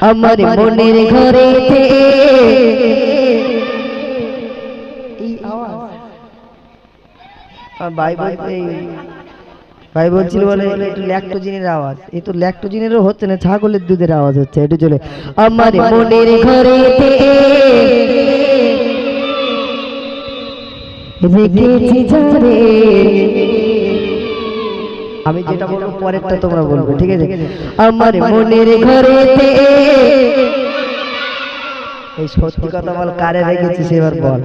আমার মনের ঘরে আমার ভাই ভাই বলছিল বলে একটু ল্যাক্টোজিনের আওয়াজ। এই তো ল্যাক্টোজিনেরও হচ্ছে না ছাগলের দুধের আওয়াজ হচ্ছে একটু চলে আমার মনের ঘরে রেখেছি যারে আমি যেটা বলব পরেরটা তোমরা বলবে ঠিক আছে? আমার মনের ঘরেতে এই সত্যি কথা বল কারে রেখেছিস এবার বল?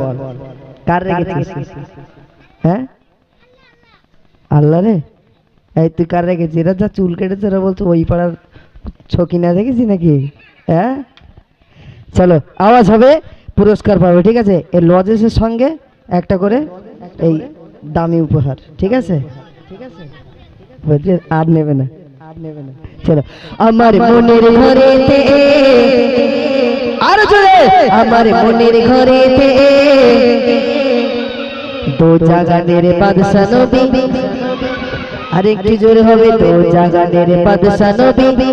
কার রেখেছিস? হ্যাঁ? আল্লাহ রে এই তুই কার রেখেছিস? এরা যা চুল কেটেছে এরা বলছো ওই পাড়ার ছকি না দেখেছি নাকি? হ্যাঁ? চলো আওয়াজ হবে পুরস্কার পাবে ঠিক আছে? এই লজেসের সঙ্গে একটা করে এই দামি উপহার ঠিক আছে? ঠিক আছে? বলছে আর নেবে না আর নেবে না চলো আমার মনের ঘরেতে আরও জোরে আমার মনের ঘরেতে দো জাগানের বাদশা নবী আরেকটি জোরে হবে দো জাগানের বাদশা নবী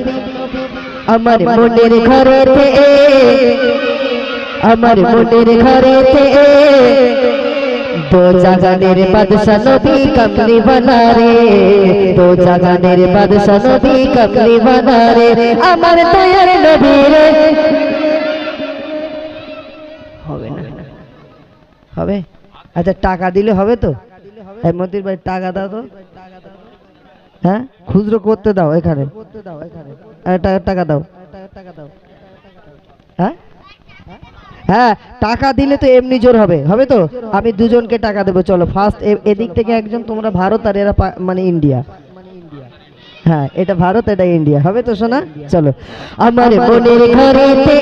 আমার মনের ঘরেতে আমার মনের ঘরেতে দো জাগানের বাদশা নবী কমলি বানা রে দো জাগানের বাদশা নবী কমলি বানা রে আমার দয়ার নবী রে হবে না হবে? আচ্ছা টাকা দিলে হবে তো? এই মন্দির ভাই টাকা দাও তো। হ্যাঁ? খুচরো করতে দাও এখানে। হ্যাঁ, টাকা দাও। হ্যাঁ? হ্যাঁ টাকা দিলে তো এমনি জোর হবে। হবে তো? আমি দুজনকে টাকা দেবো, চলো। ফার্স্ট এদিক থেকে একজন তোমরা ভারত আর এরা মানে ইন্ডিয়া। হ্যাঁ এটা ভারত, এটা ইন্ডিয়া। হবে তো শোনা চলো। আমার মনের ঘরেতে,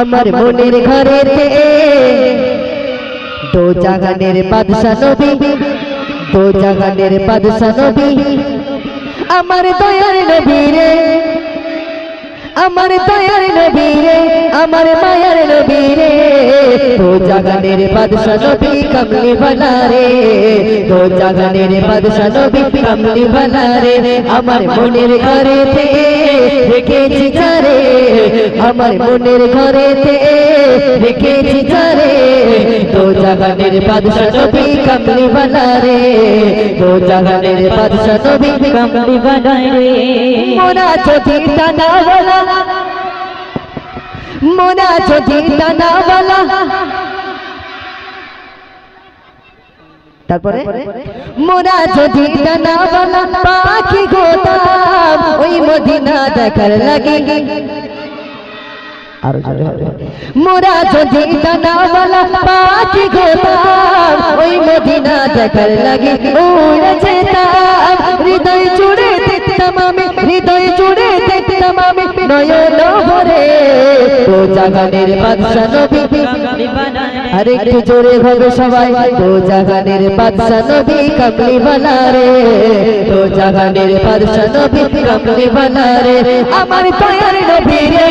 আমার মনের ঘরেতে, দো জাগানের বাদশা নবী, দো জাগানের বাদশা নবী, আমার দয়ার নবী রে। আমার দয়ার নবী রে আমার মায়ার নবী রে দো জাগানের বাদশা নবী কামলি বানারে, দো জাগানের বাদশা নবী কামলি বানারে, আমার মনের ঘরেতে রেখেছি চারে আমার মনের ঘরেতে রেখেছি চারে দো জাগানের বাদশা নবী কমলি বানা রে দো জাগানের বাদশা নবী কমলি বানা রে। মোরা যদি টানা বলা মোরা যদি টানা বলা তারপরে? মোরা যদি বলা পাখি গোতাম ওই মদিনা দেখার লাগে। আরও মোরা যদি বলা পাখি গোতাম, ওই মদিনা দেখার লাগে উড়ে যেতাম। হৃদয় জুড়ে দেখতাম আমি, হৃদয় জুড়ে দেখতাম আমি নয়ন ভরে। ও জাগানের বাদশা নবী। আর একটু জোরে হবে সবাই। তো জাগানের বাদশা নবী কামলি বানা রে তো জাগানের বাদশা নবী কামলি বানা রে আমার দয়ার নবী রে।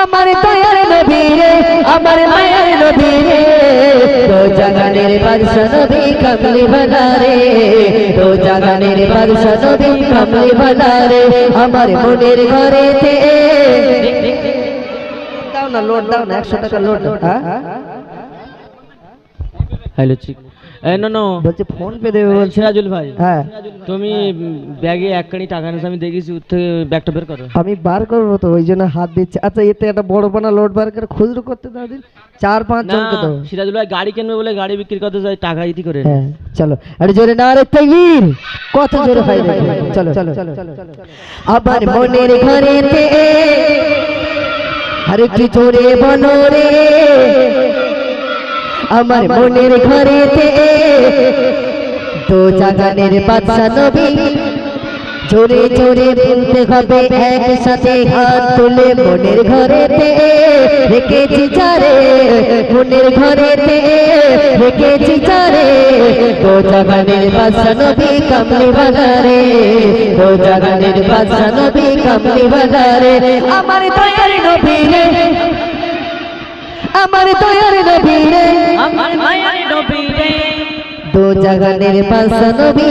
আমার দয়ার নবী রে আমার মায়ের নবী রে তো জাগানের বাদশা নবী কামলি বানা রে তো জাগানের বাদশা নবী কামলি বানারে আমার মনের ঘরেতে। দাও না লোড দাও না একশো টাকা লোড হ্যাঁ? হ্যালো চিক। না না বলছে ফোন পে দেবে বলছে। সিরাজুল ভাই হ্যাঁ। তুমি ব্যাগে এক কানি টাকা নিয়েছো আমি দেখেছি ওর থেকে ব্যাগটা বের করো। আমি বার করব তো ওই জন্য হাত দিচ্ছে। আচ্ছা এতে একটা বড় বানা লোড বার করে খুচরো করতে দাও দিন। চার পাঁচ জনকে দাও সিরাজুল ভাই গাড়ি কিনবে বলে গাড়ি বিক্রি করতে যাই টাকা ইতি করে। হ্যাঁ চলো। আরে জোরে না রে তাকবীর কত জোরে দেখো। চলো চলো আবার মনের ঘরেতে আরে কি জোরে বলো রে আমার মনের ঘরেতে তো জাগানের বাদশা নবী। জোরে জোরে বলতে হবে, একসাথে হাত তুলে মনের ঘরেতে রেখেছি চারে, মনের ঘরেতে রেখেছি চারে। তো জাগানের বাদশা নবী কামলি বানারে তো জাগানের বাদশা নবী কামলি বানারে আমার দয়ার নবী রে আমার দয়ার নবী রে। আমার জগতের নবী রে। দো জাগানের বাদশা নবী।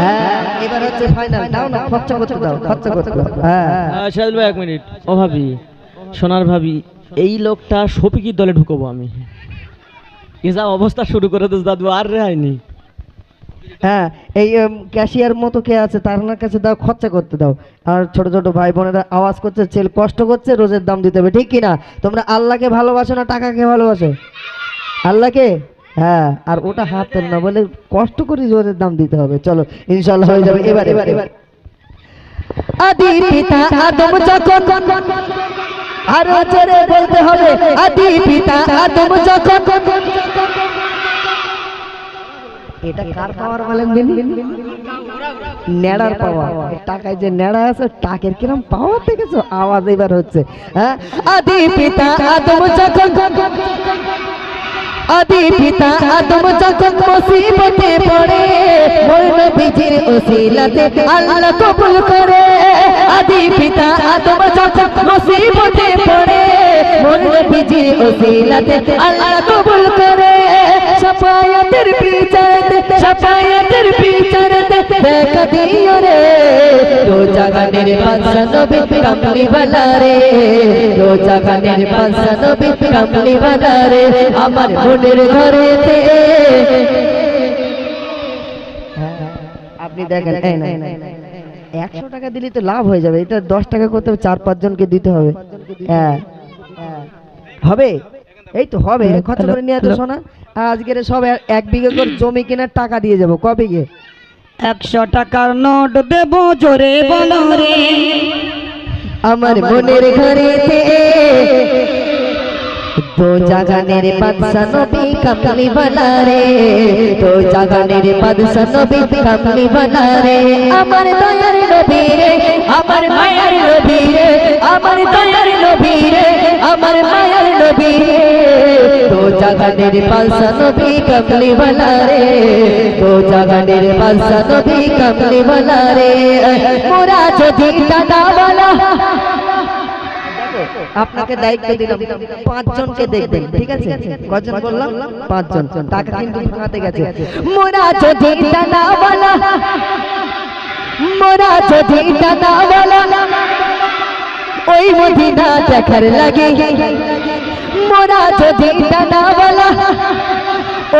হ্যাঁ এবার হচ্ছে ফাইনাল দাও না খরচা করতে দাও খরচা করতে দাও। হ্যাঁ। ভাই এক মিনিট। ও ভাবি সোনার ভাবি এই লোকটা শফিকির দলে ঢুকবো আমি। এ যা অবস্থা শুরু করে দিস দাদু আর রে নেই। হ্যাঁ এই ক্যাশিয়ার মতো কে আছে, তার কাছে দাও, খরচা করতে দাও। আর ছোট ছোট ভাই বোনেরা আওয়াজ করছে, ছেলে কষ্ট করছে, রোজের দাম দিতে হবে, ঠিক কি না? তোমরা আল্লাহকে ভালোবাসো না টাকাকে ভালোবাসো? আল্লাহকে? হ্যাঁ আর ওটা হাত না, বলে কষ্ট করে রোজের দাম দিতে হবে। চলো ইনশাল্লাহ হয়ে যাবে। এবার এবার এবার। আদি পিতা আদম যখন আরও বলতে হবে, আদি পিতা আদম যখন এটা কার পাওয়ার বলেন দিন নেড়ার পাওয়ার টাকায় যে নেড়া আছে টাকের কিরম পাওয়ার দেখেছ? আওয়াজ এবার হচ্ছে হ্যাঁ? আদি পিতা আদম যখন আদি পিতা আদম যখন মুসিবতে পড়ে মোর নবীজির ওসিলাতে আল্লাহ কবুল করে। আদি পিতা আদম যখন মুসিবতে পড়ে মোর নবীজির ওসিলাতে আল্লাহ কবুল করে। সাফায়াতের বিচারতে সাফায়াতের বিচারতে দেখা দিও রে। দো জাগানের বাদশা নবী কামলি বালা রে। দো জাগানের বাদশা নবী কামলি বালা রে। আমার মনের ঘরেতে। আপনি দেখেন একশো টাকা দিলে তো লাভ হয়ে যাবে। এটা দশ টাকা করতে হবে চার পাঁচ জনকে দিতে হবে। হ্যাঁ। হবে? এই তো হবে। খরচা করে নিয়ে তো শোনা আজকের সব এক- বিঘে করে জমি কেনার টাকা দিয়ে যাব। ক বিঘে একশো টাকার নোট দেব জোরে বলো রে। আমার মনের ঘরেতে। দো জাগানের বাদশা নবী কামলি বানা রে দো জাগানের বাদশা নবী কামলি বানা রে আমার দয়ার নবী রে আমার মায়ার নবী রে আমার দয়ার নবী রে আমার মায়ার নবী রে দো জাগানের বাদশা নবী কামলি বানা রে দো জাগানের বাদশা নবী কামলি বানা রে মোরা যদি দাদাওয়ালা আপনাকে দায়িত্ব দিলাম। পাঁচজনকে দেখবেন, ঠিক আছে? কজন বললাম? পাঁচজন। টাকা কিন্তু ভাঙাতে গেছে। মোরা যদি টানাওয়ালা মোরা যদি টানাওয়ালা ওই মদিনা দেখার লাগে। মোরা যদি টানাওয়ালা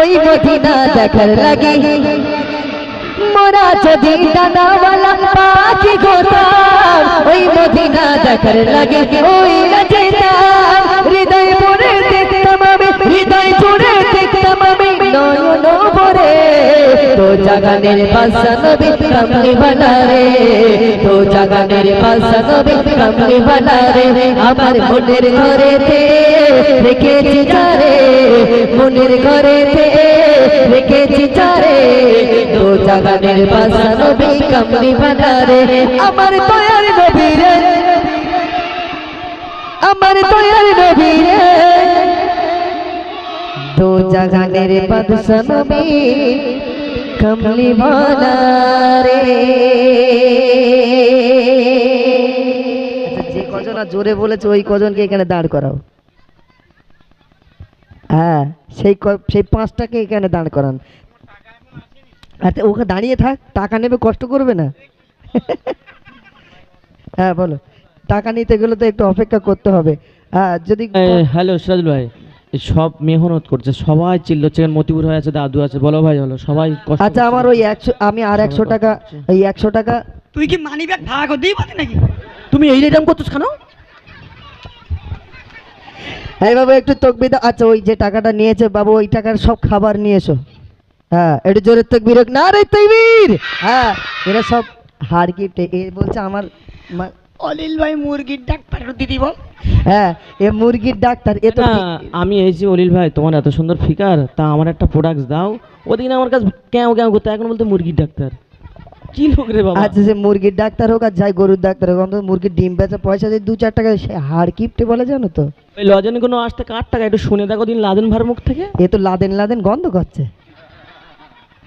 ওই মদিনা দেখার লাগে। মোরা যদি ডানাওয়ালা পাখি গোতাম ওই মদিনা দেখার লাগে ওই যেতাম হৃদয় পড়ে দেখতাম আমি হৃদয় জুড়ে দেখতাম আমি নয়ন তো জাগানের বাসা নবী কামলি তো জাগানের বাসা নবী কামলি আমার মনের ঘরেতে রেখেছি যারে, মনের রেখেছি যারে, তো জাগানের আমার আমার নবী রে দো জাগানের বাদশা নবী কামলি রে আচ্ছা, যে কজন আর জোরে বলেছে ওই কজনকে এখানে দাঁড় করাও। হ্যাঁ সেই ক- সেই পাঁচটাকে এখানে দাঁড় করান। আচ্ছা ওকে দাঁড়িয়ে থাক টাকা নেবে কষ্ট করবে না? হ্যাঁ বলো। টাকা নিতে গেলে তো একটু অপেক্ষা করতে হবে। হ্যাঁ যদি হ্যালো সিরাজ ভাই। সব মেহনত করছে সবাই চিল্লচ্ছে মতিপুর হয়ে আছে দাদু আছে বলো ভাই বলো সবাই আচ্ছা আমার ওই একশো আমি আর একশো টাকা ওই একশো টাকা তুই কি মানি ব্যাগ ভাড়া করে দিই পারি নাকি? তুমি এই রেটাম করছিস কেন? হ্যাঁ বাবু একটু তকবি দাও। আচ্ছা ওই যে টাকাটা নিয়েছে বাবু ওই টাকার সব খাবার নিয়ে এসো। হ্যাঁ একটু জোরে তকবির না রে তকবির! হ্যাঁ এরা সব এ বলছে আমার মা- অলিল ভাই মুরগির ডাক পাঠানো দিদি বল হ্যাঁ এ মুরগির ডাক্তার এ তো না আমি এসেছি অলিল ভাই তোমার এত সুন্দর ফিকার তা আমার একটা প্রোডাক্ট দাও। ওদিন আমার কাছে কেউ কেউ করতে এখন বলতে মুরগির ডাক্তার। কি লোক রে বাবা। আচ্ছা সে মুরগির ডাক্তার হোক আর যাই গরুর ডাক্তার হোক অন্তত মুরগির ডিম বেচা পয়সা দিয়ে দু চার টাকা সে হার কিপটে বলে জানো তো? ওই লজনে কোনো আসতে কার টাকা? একটু শুনে দেখো দিন লাদেন ভার মুখ থেকে। এ তো লাদেন লাদেন গন্ধ করছে।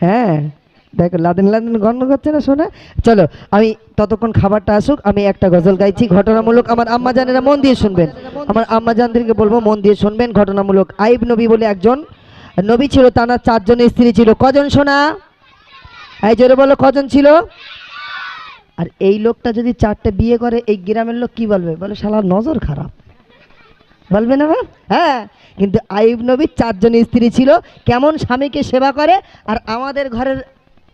হ্যাঁ। দেখো, লাদেন লাদেন গন্ধ করছে না শোনা? চলো, আমি ততক্ষণ খাবারটা আসুক, আমি একটা গজল গাইছি, ঘটনামূলক আমার আম্মা জানেরা মন দিয়ে শুনবেন। আমার আম্মা জানদেরকে বলব, মন দিয়ে শুনবেন, ঘটনামূলক। আইব নবী বলে একজন, নবী ছিল, তার চারজন স্ত্রী ছিল। কজন শোনা? এই জোরে বলো, কজন ছিল? আর এই লোকটা যদি চারটে বিয়ে করে, এই গ্রামের লোক কি বলবে? বলে, শালা, নজর খারাপ। বলবে না? হ্যাঁ কিন্তু আইব নবীর চারজন স্ত্রী ছিল, কেমন স্বামীকে সেবা করে, আর আমাদের ঘরের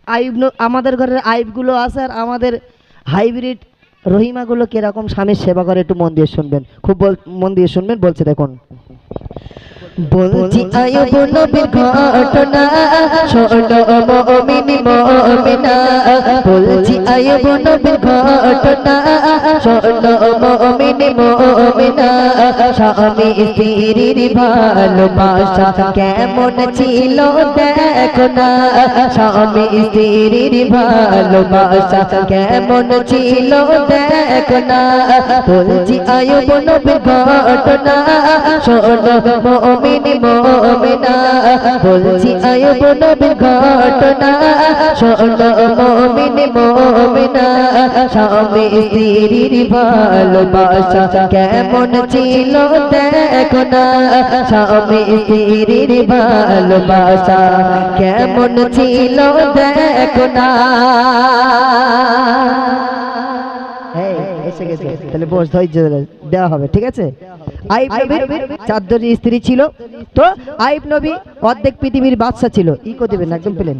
আইব আমাদের ঘরের আইবগুলো আছে আর আমাদের হাইব্রিড রহিমাগুলো কীরকম? স্বামীর সেবা করে, একটু মন দিয়ে শুনবেন। খুব মন দিয়ে শুনবেন, বলছে দেখুন। বলছি আয়ুব নবীর ঘটনা শোনো মুমিনি মুমিনা। বলছি আয়ুব নবীর ঘটনা শোনো মুমিনি মুমিনা। স্বামী স্ত্রীর ভালোবাসা কেমন ছিল দেখো না। স্বামী স্ত্রীর ভালোবাসা কেমন ছিল দেখো না। বলছি আয়ুব নবীর ঘটনা শোনো মুমিনি মুমিনা। বলছি আয়ুব নবীর ঘটনা। শোনো মুমিনি মুমিনা। স্বামী স্ত্রীর ভালোবাসা কেমন ছিল দেখো না। স্বামী স্ত্রীর ভালোবাসা কেমন ছিল দেখো না। এসে গেছে। তাহলে বস ধৈর্য দেওয়া হবে ঠিক আছে? আইব নবীর চারজন স্ত্রী ছিল। তো আইব নবী অর্ধেক পৃথিবীর বাদশা ছিল। দেবেন একদম পেলেন।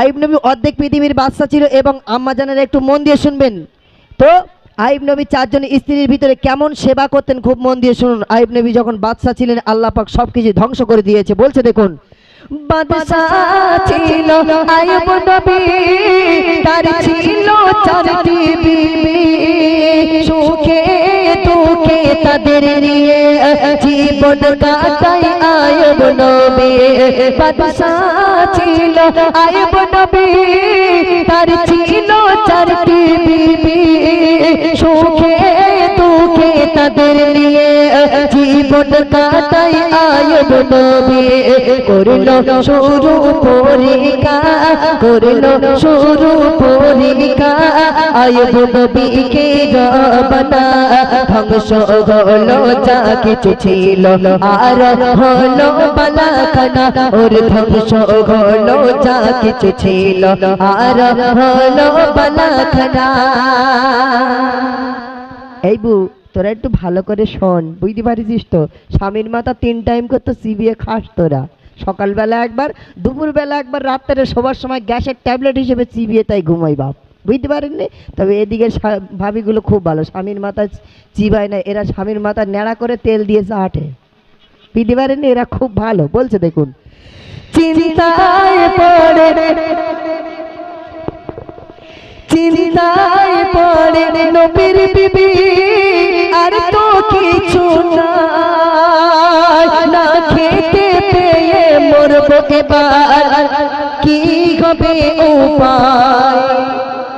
আইব নবী অর্ধেক পৃথিবীর বাদশা ছিল এবং আম্মা জানের একটু মন দিয়ে শুনবেন। তো আইব নবী চারজন স্ত্রীর ভিতরে কেমন সেবা করতেন খুব মন দিয়ে শুনুন। আইব নবী যখন বাদশা ছিলেন আল্লাহ পাক সব কিছু ধ্বংস করে দিয়েছে। বলছে দেখুন বাদশা ছিল আইব নবী, তার ছিল চারটি বিবি সুখে দুঃখে তাদের নিয়ে জীবন কাটাই আয়ব নবী। বাদশা ছিল আয়ব নবী, তার ছিল চারটি বিবি সুখে দুঃখে তাদের নিয়ে জীবন কাটাই আয়ব নবী। করল শুরু পরীক্ষা, করল শুরু পরীক্ষা আয়ব নবীকে রবনা ধ্বংস হলো যা কিছু ছিল, আর হলো বালাখানা ওর ধ্বংস হলো যা কিছু ছিল, আর হলো বালাখানা এই বু তোরা একটু ভালো করে শোন, বুঝতে পারিস তো? স্বামীর মাথা তিন টাইম করতো চিবিয়ে খাস তোরা। সকালবেলা একবার, দুপুরবেলা একবার, রাত্রে শোবার সময় গ্যাসের ট্যাবলেট হিসেবে চিবিয়ে তাই ঘুমাই বাপ। বুঝতে পারেননি? তবে এদিকে ভাবিগুলো খুব ভালো। স্বামীর মাথা চিবায় না, এরা স্বামীর মাথা ন্যাড়া করে তেল দিয়ে চাটে বুঝতে পারেননি? এরা খুব ভালো। বলছে দেখুন। চিন্তায় পড়ে চিন্তায় পড়ে নবীর বিবি। আর তো কিছু না খেতে পেয়ে মরবো এবার। কি হবে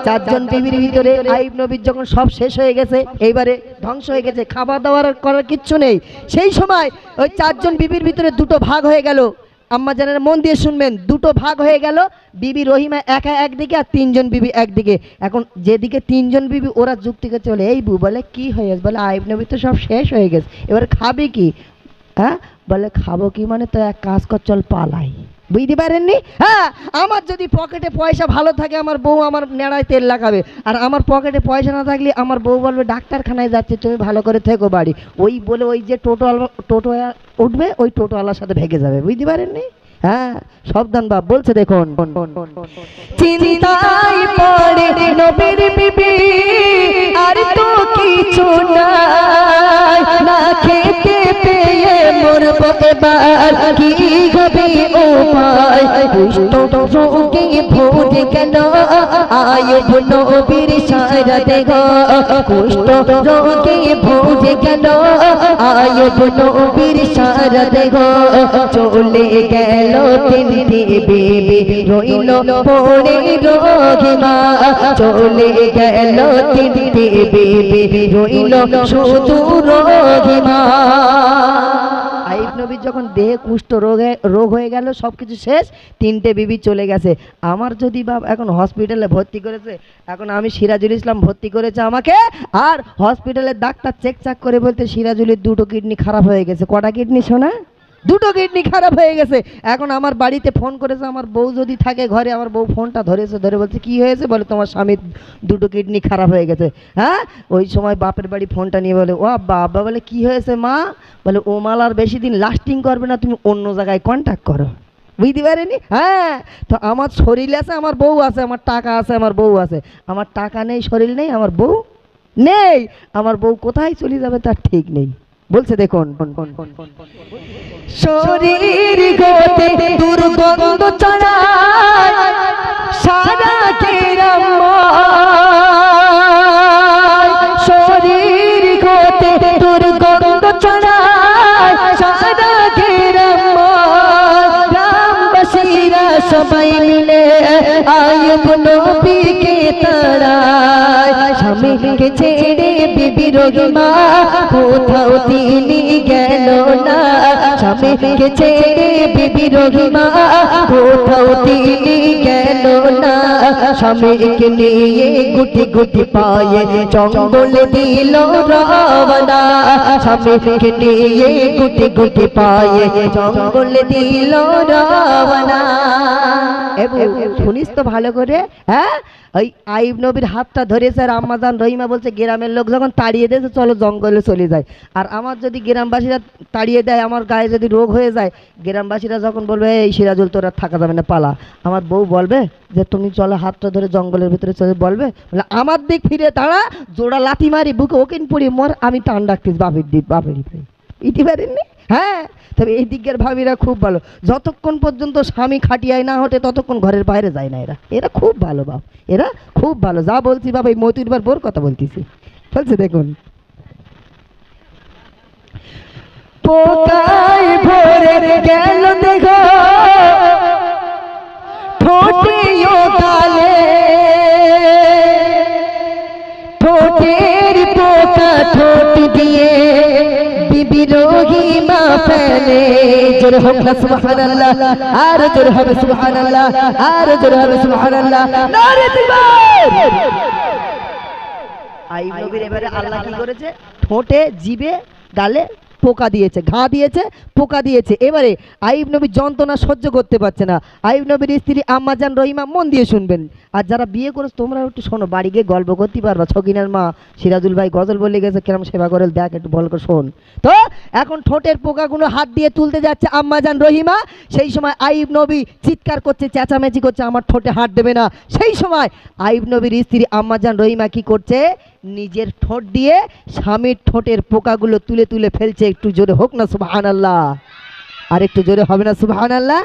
চারজন বিবির ভিতরে আইব নবীর যখন সব শেষ হয়ে গেছে, এইবারে ধ্বংস হয়ে গেছে খাবার দাবার করার কিচ্ছু নেই। সেই সময় ওই চারজন বিবির ভিতরে দুটো ভাগ হয়ে গেল। আম্মা জানের মন দিয়ে শুনবেন, দুটো ভাগ হয়ে গেল, বিবি রহিমা একা একদিকে আর তিনজন বিবি একদিকে। এখন যেদিকে তিনজন বিবি, ওরা যুক্তিকে চলে এই বু বলে, কি হয়ে গেছে? বলে, আইব নবী তো সব শেষ হয়ে গেছে। এবার খাবে কি? হ্যাঁ? বলে, খাব কি মানে? তো এক কাজ কর, চল পালাই। বুঝতে পারেননি? হ্যাঁ আমার যদি পকেটে পয়সা ভালো থাকে, আমার বউ আমার নেড়ায় তেল লাগাবে। আর আমার পকেটে পয়সা না থাকলে আমার বউ বলবে, ডাক্তারখানায় যাচ্ছে, তুমি ভালো করে থেকো বাড়ি। ওই বলে ওই যে টোটো টোটো উঠবে, ওই টোটোওয়ালার সাথে ভেগে যাবে। বুঝতে পারেননি? হ্যাঁ সাবধান বাপ, বলছে দেখুন। চিন্তাই আর তো কিছু এবার কি হবে উপায়? দুষ্ট রোগে ভরে গেল আয়ব নবীর সারা দেহ কুষ্ঠ রোগে ভরে গেল আয়ব নবীর সারা দেহ চলে গেল তিনি বেবি, রইল পড়ে রোগিমা। চলে গেল তিনি বেবি, রইল শুধু রোগিমা। নবীর যখন দেহে কুষ্ঠ রোগে, রোগ হয়ে গেল সব কিছু শেষ, তিনটে বিবি চলে গেছে। আমার যদি বা এখন হসপিটালে ভর্তি করেছে, এখন আমি সিরাজুল ইসলাম ভর্তি করেছে আমাকে, আর হসপিটালের ডাক্তার চেক চাক করে বলতে সিরাজুলের দুটো কিডনি খারাপ হয়ে গেছে। কটা কিডনি শোনা দুটো কিডনি খারাপ হয়ে গেছে। এখন আমার বাড়িতে ফোন করেছে, আমার বউ যদি থাকে ঘরে, আমার বউ ফোনটা ধরেছে, ধরে বলছে, কি হয়েছে? বলে, তোমার স্বামীর দুটো কিডনি খারাপ হয়ে গেছে। হ্যাঁ? ওই সময় বাপের বাড়ি ফোনটা নিয়ে বলে, ও বাবা বলে, কি হয়েছে মা? বলে, ও মাল আর বেশি দিন লাস্টিং করবে না, তুমি অন্য জায়গায় কন্ট্যাক্ট করো। বুঝতে পারেনি? হ্যাঁ? তো আমার শরীর আছে, আমার বউ আছে, আমার টাকা আছে, আমার বউ আছে। আমার টাকা নেই, শরীর নেই, আমার বউ নেই। আমার বউ কোথায় চলে যাবে তার ঠিক নেই। বলছে দেখুন, শরীর গোতে দুর্গন্ধ চড়ায় সারা কেরাম শরীর গোতে দুর্গন্ধ চড়ায় সারা কেরাম গ্রামবাসীরা সবাই মিলে আয়ুব নবীকে তাড়ায়। স্বামীকে ছেড়ে বিবি রহিমা, কোথাও তিনি গেল না। স্বামীকে ছেড়ে বিবি রহিমা, কোথাও তিনি গেল না। স্বামীকে নিয়ে গুটি গুটি পায়ে জঙ্গল দিল রাবণা স্বামীকে নিয়ে গুটি গুটি পায়ে জঙ্গল দিল শুনিস তো ভালো করে হ্যাঁ? ওই আইব নবীর হাতটা ধরেছে আর আম্মাজান রহিমা বলছে, গ্রামের লোক যখন তাড়িয়ে দিয়েছে চলো জঙ্গলে চলে যায়। আর আমার যদি গ্রামবাসীরা তাড়িয়ে দেয়, আমার গায়ে যদি রোগ হয়ে যায়, গ্রামবাসীরা যখন বলবে, এই সিরাজুল, তোর থাকা যাবে না, পালা। আমার বউ বলবে যে, তুমি চলো হাতটা ধরে জঙ্গলের ভিতরে চলে। বলবে, বলে, আমার দিক ফিরে তারা জোড়া লাথি মারি, বুকে ওকেন পড়ি মর, আমি টান ডাকতিস বাপের দিক, বাপের ইতি পারেননি? হ্যাঁ? তবে এই দিকের ভাবিরা খুব ভালো। যতক্ষণ পর্যন্ত স্বামী খাটিয়ায় না হটে ততক্ষণ ঘরের বাইরে যায় না এরা। এরা খুব ভালো বাপ। এরা খুব ভালো। যা বলছি বাবা এই মতুরবার বোর কথা বলতেছি। বলছে, দেখুন। পোকায় ভরে গেল, দেখো। ঠোঁটিও গালে ঠোঁটের পোকা ঠোঁট দিয়ে বিবি রহিমা ফেলে জোর হোক না, সুবহানাল্লাহ। আর জোর হবে সুবহানাল্লাহ, আর জোর হবে সুবহানাল্লাহ। নারে দিবার আইব নবীর এবারে আল্লাহ কি করেছে? ঠোঁটে জিবে গালে পোকা দিয়েছে, ঘা দিয়েছে, পোকা দিয়েছে। এবারে আইব নবী যন্ত্রণা সহ্য করতে পারছে না। আইব নবীর স্ত্রী আম্মাজান রহিমা মন দিয়ে শুনবেন। আর যারা বিয়ে করেছে, তোমরা একটু শোনো, বাড়ি গিয়ে গল্প করতে পারবা। ছকিনার মা সিরাজুল ভাই গজল বলে গেছে, কেরম সেবা করে, দেখ একটু ভালো করে শোন। তো এখন ঠোঁটের পোকাগুলো হাত দিয়ে তুলতে যাচ্ছে আম্মাজান রহিমা। সেই সময় আইব নবী চিৎকার করছে, চেঁচামেচি করছে, আমার ঠোঁটে হাত দেবে না। সেই সময় আইব নবীর স্ত্রী আম্মাজান রহিমা কি করছে? নিজের ঠোঁট দিয়ে স্বামীর ঠোঁটের পোকাগুলো তুলে তুলে ফেলছে, একটু জোরে হোক না সুবাহান আল্লাহ আর একটু জোরে হবে না সুবাহান আল্লাহ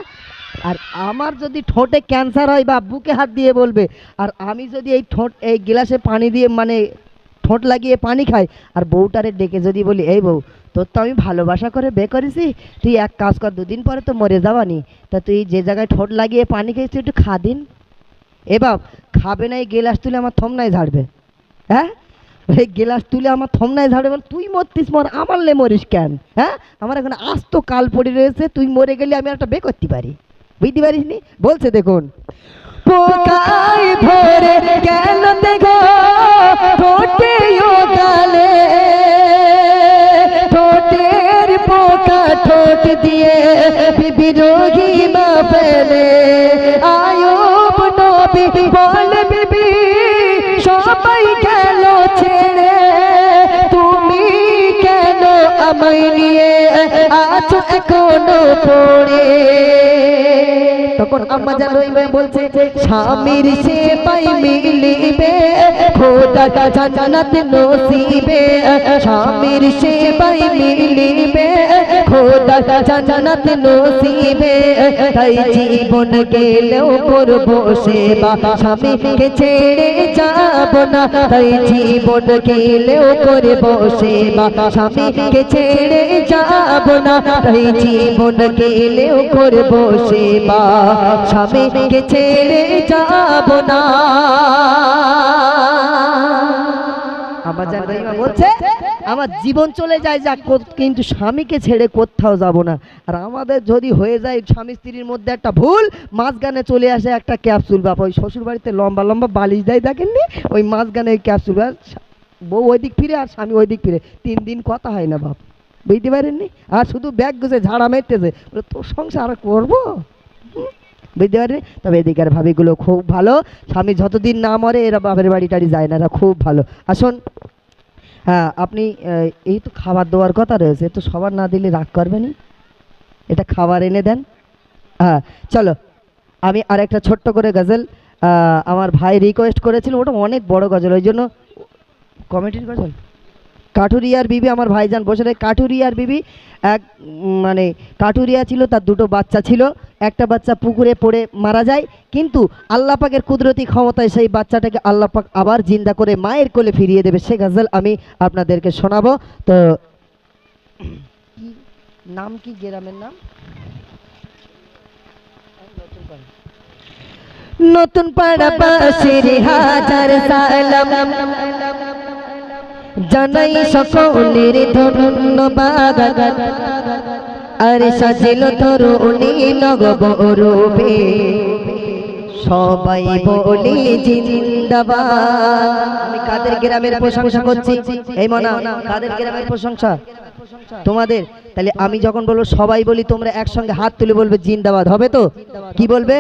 আর আমার যদি ঠোঁটে ক্যান্সার হয় বা বুকে হাত দিয়ে বলবে, আর আমি যদি এই ঠোঁট, এই গ্লাসে পানি দিয়ে মানে ঠোঁট লাগিয়ে পানি খাই, আর বউটারে ডেকে যদি বলি, এই বউ, তোর তো আমি ভালোবাসা করে বে করেছি, তুই এক কাজ কর, দুদিন পরে তো মরে যাবানি, তা তুই যে জায়গায় ঠোঁট লাগিয়ে পানি খেয়েছিস, তুই একটু খা দিন। এ বাপ, খাবে না এই গেলাস তুলে, আমার থমনায় ঝাড়বে। হ্যাঁ? এই গেলাস তুলে আমার থমনায় ঝাড়বে বল, তুই মরতিস, মর, আমার লে মরিস কেন? হ্যাঁ? আমার এখন আস্ত কাল পড়ে রয়েছে, তুই মরে গেলে আমি একটা বে করতে পারি। বুঝতে পারিস নি বলছে দেখুন। পোকায় ভরে গেল দেখো ঠোঁটে গালে। ঠোঁটের পোকা ঠোঁট দিয়ে বিবি রোগী মা ফেলে। আয়ুব নবী বল, বিবি সবাই গেল ছেড়ে। তুমি কেন আমায় নিয়ে আছো এখনও পড়ে? তখন আম্মা জান রইবে বলছে স্বামীর সে পাই মিলিবে খোদা জান্নাত নসিবে। স্বামীর সে পাই মিলিবে খোদা জান্নাত নসিবে তাই জীবন গেলেও করব সেবা স্বামীকে ছেড়ে যাব না তাই জীবন গেলেও করব সেবা স্বামীকে ছেড়ে যাব না তাই জীবন গেলেও করব সেবা স্বামীকে ছেড়ে যাব না আমার জীবন চলে যায় যাক কিন্তু স্বামীকে ছেড়ে কোথাও যাব না। আর আমাদের যদি হয়ে যায়, স্বামী স্ত্রীর মধ্যে একটা ভুল, মাঝখানে চলে আসে একটা ক্যাপসুল বাপ ওই শ্বশুর বাড়িতে লম্বা লম্বা বালিশ দেয়, দেখেননি? ওই মাঝখানে ওই ক্যাপসুল আর বউ ওই দিক ফিরে আর স্বামী ওই দিক ফিরে। তিন দিন কথা হয় না বাপ। বুঝতে পারেননি? আর শুধু ব্যাগ গুছে ঝাড়া মেরতেছে। তোর সংসার করব? বুঝতে পারেন তবে এদিকের ভাবিগুলো খুব ভালো। স্বামী যতদিন না মরে, এরা বাপের বাড়ি টাড়ি যায় না, এরা খুব ভালো। আসুন। হ্যাঁ আপনি এই তো খাবার দেওয়ার কথা রয়েছে তো সবার না দিলে রাগ করবেনি এটা খাবার এনে দেন। হ্যাঁ চলো, আমি আর একটা ছোট্ট করে গজল আমার ভাই রিকোয়েস্ট করেছিল, ওটা অনেক বড় গজল, ওই জন্য, কমেডির গজল? কাঠুরিয়ার বিবি, আমার ভাইজান বসে রয়ে কাঠুরিয়ার বিবি, এক মানে কাঠুরিয়া ছিল, তার দুটো বাচ্চা ছিল। একটা বাচ্চা পুকুরে পড়ে মারা যায়। কিন্তু আল্লাহ পাকের কুদরতি ক্ষমতায় সেই বাচ্চাটাকে আল্লাহ পাক আবার জিন্দা করে মায়ের কোলে ফিরিয়ে দেবে। সে গজল আমি আপনাদেরকে শোনাবো। তো, নাম কি গ্রামের নাম? নতুন পাড়া পাশের হাজার সালাম। জানাই সকলের ধন্যবাদ। আরে সাজিল তরুণী নগব রূপে সবাই বলি জিন্দাবাদ। আমি কাদের গ্রামের প্রশংসা করছি? এই মনা, কাদের গ্রামের প্রশংসা? তোমাদের? তাহলে আমি যখন বলব সবাই বলি, তোমরা একসঙ্গে হাত তুলে বলবে জিন্দাবাদ। হবে তো? কি বলবে?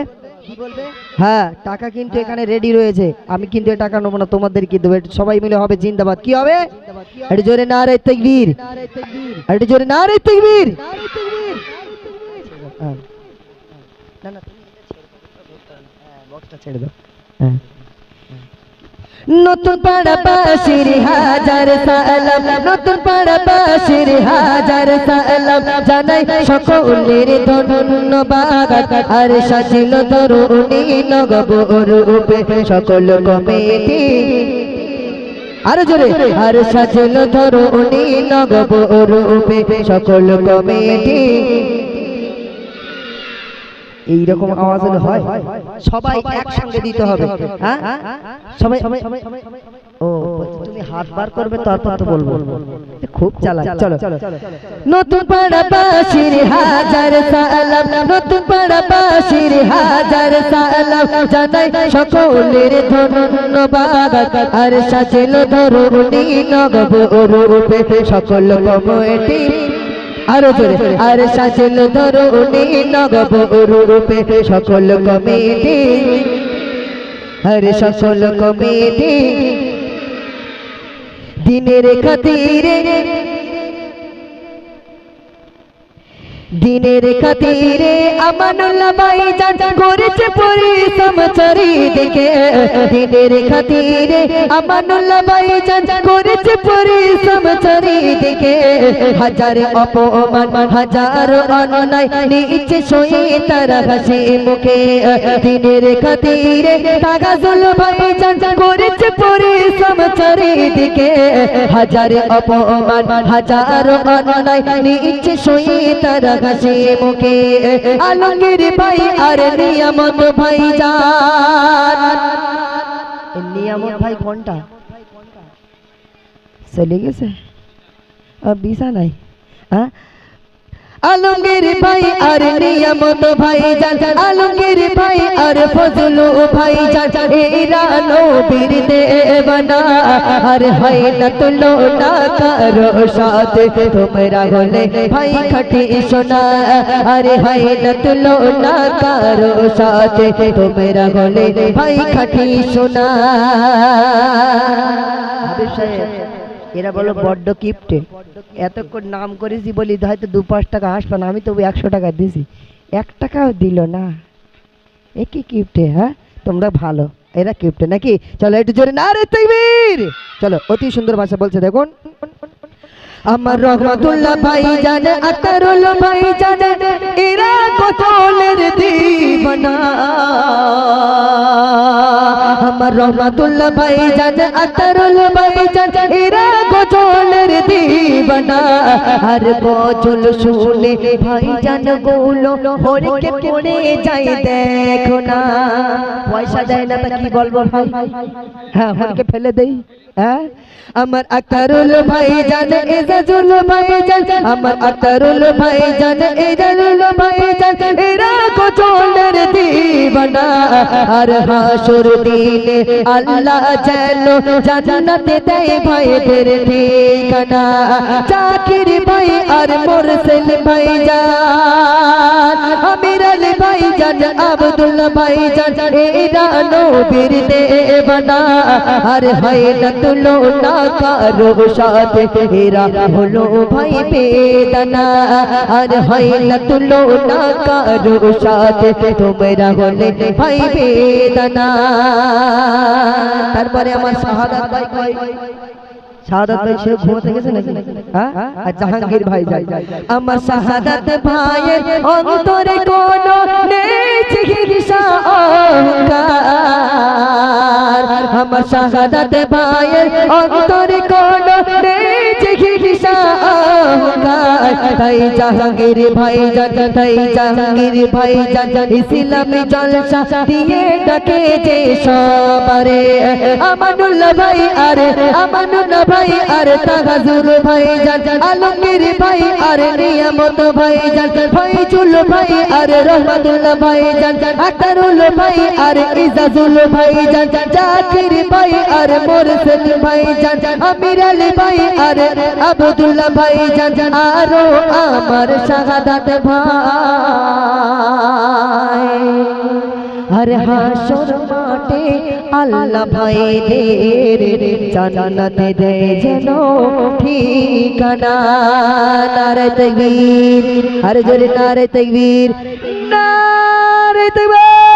হ্যাঁ টাকা কিন্তু এখানে রেডি রয়েছে। আমি কিন্তু টাকা নেব না তোমাদের কি দেবো? সবাই মিলে হবে জিন্দাবাদ। কি হবে? এটা জোরে না রে তেকবীর। এটা জোরে না রে তেকবীর। হ্যাঁ। না না তুমি এটা ছেড়ে দাও হ্যাঁ বক্সটা ছেড়ে দাও। হ্যাঁ। নতুন পাড়া পাশের হাজার সালাম, নতুন পাড়া পাশের হাজার সালাম জানাই সকলের ধন্যবাদ। আর সাজিল তরুণী নগব রূপে সকল কমিটি। আরও জোরে। আর সাজিল তরুণী নগব রূপে সকল কমিটি। এইরকম আওয়াজ হলে হয়। সবাই একসঙ্গে দিতে হবে। হ্যাঁ? সবাই সবাই ও তুমি হাত বার করবে তারপর তো বলব। খুব চালাক। চলো নতুন পাড়া পাশের হাজার সালাম। নতুন পাড়া পাশের হাজার সালাম। জানাই সকলের ধন্যবাদ। আর সাজিল ধরুনি নগব রূপে। সকল কমিটি আরও জোরে, আর সাজেল ধরো উনি নগব রূপে সকল কমিটি। হরে সকল কমিটি। দিনের খাতিরে দিনের খাতিরে আমানুল্লাহ ভাই জান করেছে পরিশ্রম চারিদিকে। দিনের খাতিরে আমানুল্লাহ ভাই জান করেছে পরিশ্রম চারিদিকে। হাজার অপমান, হাজার অন্যায় নিচে শুয়ে তারা হাসি মুখে। দিনের খাতিরে তাগাজুল ভাই জান করেছে পরিশ্রম চারিদিকে। হাজার অপমান, হাজার অন্যায় নিচে শুয়ে তারা হাসি মুখে আলমগীর ভাই আর নিয়ামত ভাই নিয়ামত ভাই কোনটা চলে গেছে? আর নাই হ্যাঁ আলমগীর ভাই আর নিয়ামত ভাই যান আলমগীর ভাই আর ফজলু ভাই যান এরা নবীর দেবানা আর হয় না তুলো না কারও সাথে তোমরা হলে ভাই খাটি সোনা, আরে হয় না তুলো না কারও সাথে তোমরা হলে ভাই খাটি সোনা। এরা বলো বড্ড কিপটে এতক্ষণ নাম করেছি বলি হয়তো দু পাঁচ টাকা আসবে না আমি তবু একশো টাকা দিছি। এক টাকাও দিল না। এ কি কিপটে হ্যাঁ? তোমরা ভালো এরা কিপটে নাকি? চলো একটু জোরে। না রে তৈবির চলো অতি সুন্দর ভাষা বলছে দেখুন। আমার রহমতুল্লাহ ভাই জানে আতারুল ভাই জানে এরা কতলের দিবানা। আমার রহমতুল্লাহ ভাই জানে আতারুল ভাই জানে এরা গজলের দিবানা। আর গজল শুনে ভাই জানগুলো হরকে পড়ে যাই দেখো না। পয়সা দেয় না তা কি বলব ভাই? হ্যাঁ হরকে ফেলে দেই হ্যাঁ? আমার আক্তারুল ভাই জান এজাজুল ভাই জান আমার আক্তারুল ভাই জান এজাজুল ভাই জান এরা কোচলের দিবানা? আর হাসুর দিনে আল্লাহ যেন জান্নাতে দেয় ভাইদের ঠিকানা। জাকির ভাই আর মোরসেল ভাই জান আমির আলী ভাই জান আব্দুল্লাহ ভাই জান এরা নবীর দেবানা। আর হয় না না কারও সাথে এরা হলো ভাই বেদনা। আর হয় না না কারও সাথে তোমরা হলে ভাই বেদনা। তারপরে আমার শাহাদাত ভাই শাহাদাত ভাই সে ঘুমাতে গেছে নাকি? হ্যাঁ? আর জাহাঙ্গীর ভাই যাই। আমার শাহাদাত ভাইয়ের অন্তরে কোনো নেই চিকিৎসা আমার শাহাদাত ভাইয়ের অন্তরে কোনো নেই চিকিৎসা তাই জাহাঙ্গীর ভাই জান তাই জাহাঙ্গীর ভাই জান ইসলামী জলসা দিয়ে ডাকে যে সবারে আমানুল্লাহ ভাই আরে আমানুল্লাহ ভাই আরে তাহাজুর ভাই জান আলমগীর ভাই আরে নিয়ামত ভাই জান ফয়জুল ভাই আরে রহমাতুল্লাহ ভাই জান আতারুল ভাই আরে ইজাজুল ভাই জান জাকির ভাই আরে মোরসেল ভাই জান আমির আলী ভাই আরে আব্দুল্লাহ ভাই জান আরও আমার শাহাদাত ভাই। হর হাসর মাঠে আল্লাহ ভাইদের জান্নাতে দেয় যেন ঠিকানা। নারে তকবীর, হর জোরে নারে তকবীর নারে তকবীর।